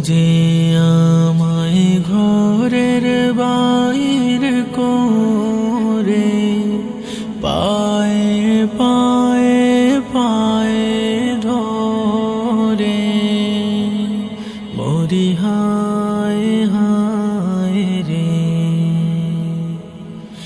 যে আমায় ঘরের বাইর করে পায়ে পায়ে পায়ে ধরে মরি হায়